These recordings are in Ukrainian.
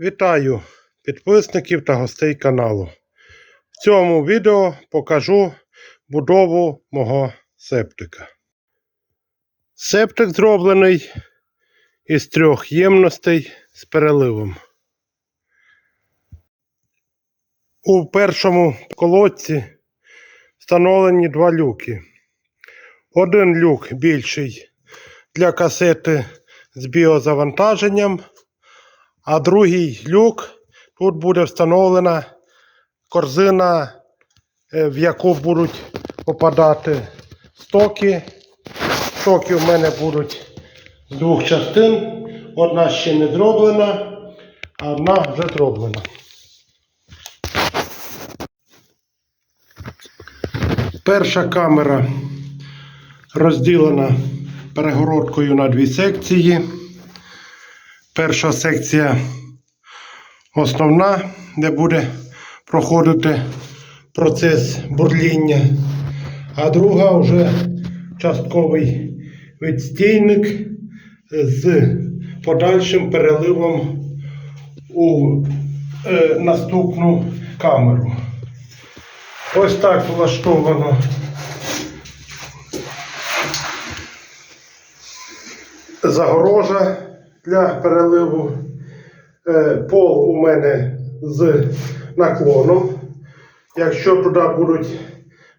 Вітаю підписників та гостей каналу. В цьому відео покажу будову мого септика. Септик зроблений із трьох ємностей з переливом. У першому колодці встановлені два люки. Один люк більший для касети з біозавантаженням, а другий люк тут буде встановлена корзина, е, в яку будуть попадати стоки. Стоки в мене будуть з двох частин. Одна ще не зроблена, а одна вже зроблена. Перша камера розділена перегородкою на дві секції. Перша секція основна, де буде проходити процес бурління, а друга вже частковий відстійник з подальшим переливом у е, наступну камеру. Ось так влаштовано. Загорожа для переливу. Е, Пол у мене з наклоном. Якщо туди будуть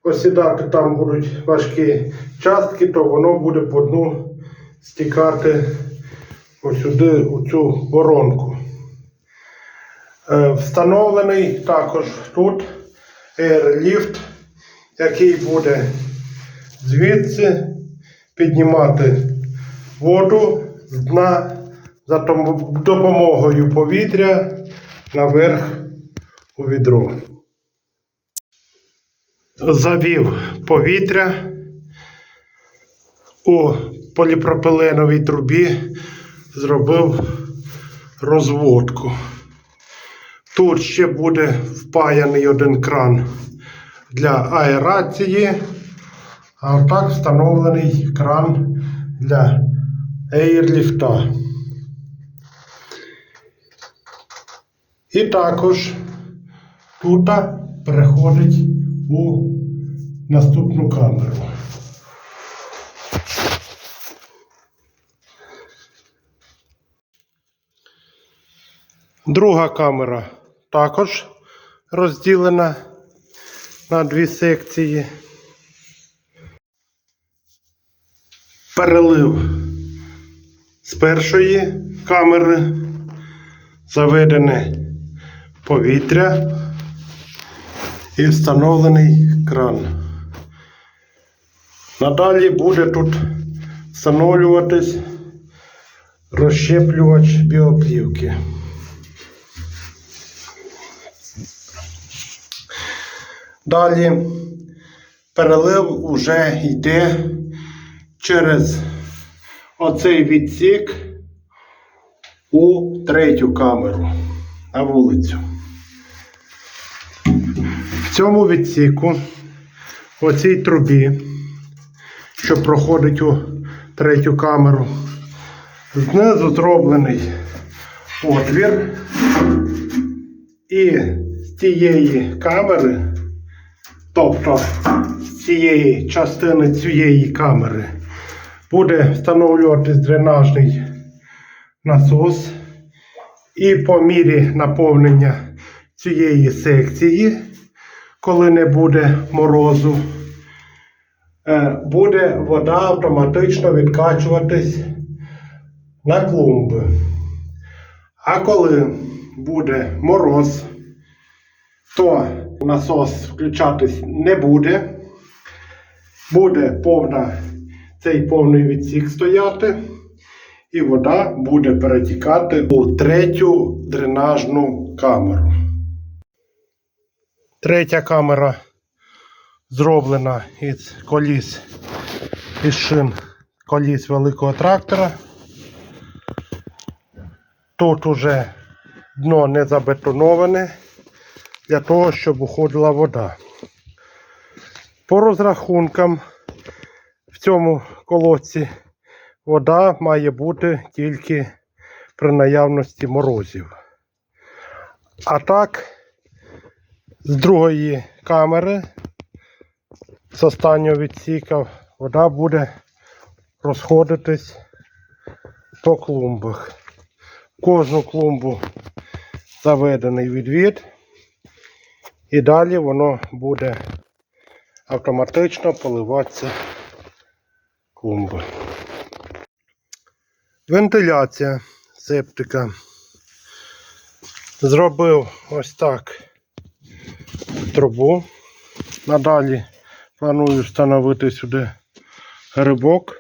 осідати, там будуть важкі частки, то воно буде по дну стікати сюди, у цю воронку. Е, Встановлений також тут airlift, який буде звідси піднімати воду з дна за допомогою повітря наверх у відро. Завів повітря у поліпропиленовій трубі, зробив розводку. Тут ще буде впаяний один кран для аерації, а отак встановлений кран для ейрліфта. І також тут переходить у наступну камеру. Друга камера також розділена на дві секції. Перелив з першої камери заведене повітря і встановлений кран. Надалі буде тут встановлюватись розщеплювач біоплівки. Далі перелив уже йде через оцей відсік у третю камеру на вулицю. Цьому відсіку, в оцій трубі, що проходить у третю камеру, знизу зроблений отвір, і з цієї камери, тобто з цієї частини цієї камери, буде встановлюватись дренажний насос, і по мірі наповнення цієї секції, коли не буде морозу, е, буде вода автоматично відкачуватись на клумби. А коли буде мороз, то насос включатись не буде. Буде повна, цей повний відсік стояти, і вода буде перетікати у третю дренажну камеру. Третя камера зроблена із коліс із шин коліс великого трактора. Тут уже дно не забетоноване для того, щоб уходила вода. По розрахункам в цьому колодці вода має бути тільки при наявності морозів. А так, з другої камери, з останнього відсіка, вода буде розходитись по клумбах. Кожну клумбу заведений відвід. І далі воно буде автоматично поливатися клумби. Вентиляція септика. Зробив ось так трубу. Надалі планую встановити сюди грибок.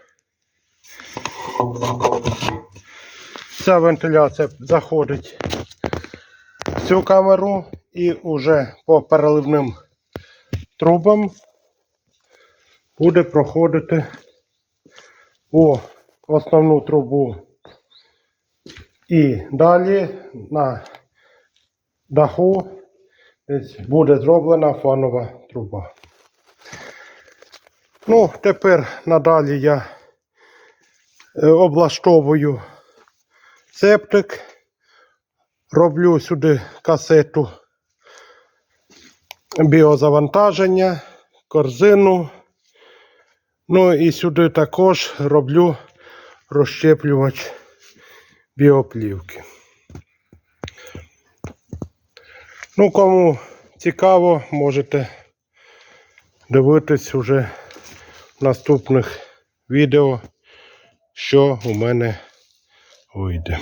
Ця вентиляція заходить в цю камеру і вже по переливним трубам буде проходити у основну трубу і далі на даху буде зроблена фанова труба. Ну, тепер надалі я е, облаштовую септик, роблю сюди касету біозавантаження, корзину. Ну і сюди також роблю розщеплювач біоплівки. Ну, кому цікаво, можете дивитись уже в наступних відео, що у мене вийде.